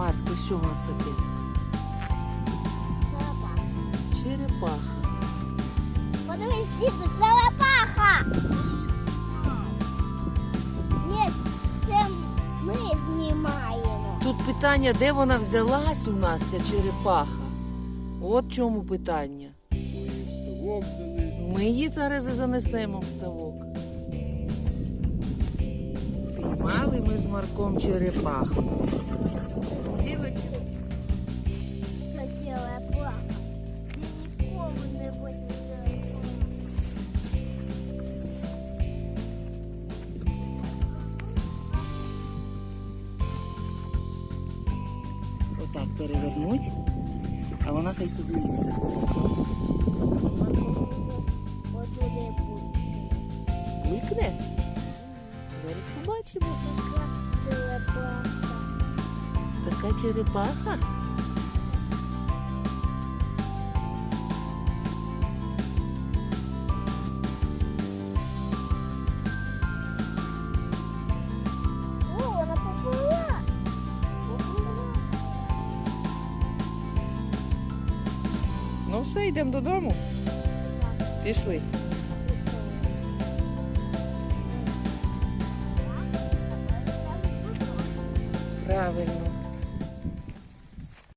Марк, то що у нас таке? Черепаха. Подивись, діду, це лепаха. Ні, це ми знімаємо. Тут питання, де вона взялась у нас, ця черепаха? От в чому питання. Ми її зараз і занесемо в ставок. Піймали ми з Марком черепаху. Отак перевернуть, а вона хай собі лізе. Булькне. Зараз побачимо. Така черепаха. Така черепаха. Ну все, йдемо додому. Пішли. Правильно.